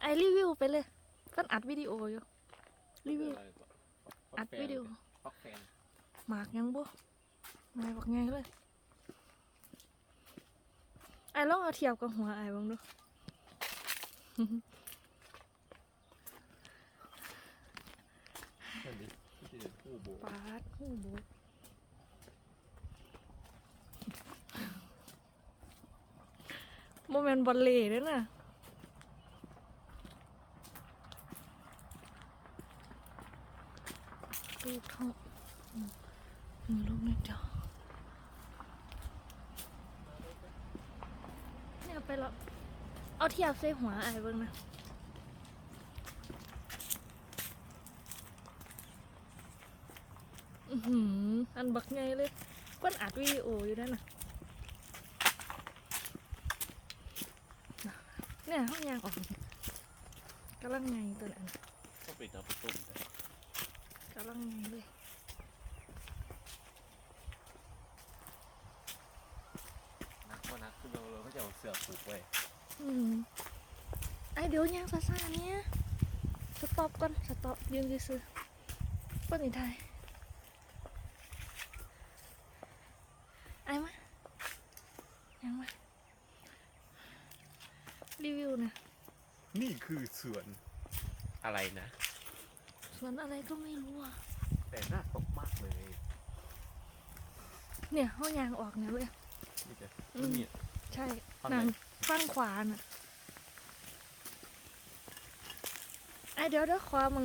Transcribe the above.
ไอรีวิวไปเลยเพิ่นอัดวิดีโออยู่ รีวิว อัดวิดีโอฟักแฟนหมากยังบ่นายบอกไงเลย ไอลองเอาเทียบกับหัวไอเบ้างดูเห็นดิที่จะคู่โบ ปาดหูโบ โมเมนต์บอลเล่ด้วยนะลูกท้องอือลูกนิดเดียวเนี่ยไปแล้วเอาเทียบใส่หัวไอ้เบิ่งนะอือหืออันบักไงเลยเพิ่นอัดวิดีโออยู่นั่นน่ะ เนี่ยห้องยางออกกำลังไงตัวนั้นก็ปิดเอาไปตุ่มไปกำลังไงเลยนักว่านักคือเราเราก็จะเอาเสือผูกไว้อืมไอเดี๋ยวยางซาซาๆเนี่ยสต็อปก่อนสต็อปยืนซื้อๆเปิ้นอีไทยไอมายังมา รีวิวนะ นี่คือสวนอะไรนะ สวนอะไรก็ไม่รู้อะ แต่น่าตกมากเลย เนี่ยห้องยางออกเนี่ยเว้ย นี่จะอืมนี่ใช่ฝั่งไหน นางฝั่งขวาน่ะไอเดี๋ยวเดี๋ยวขวามึง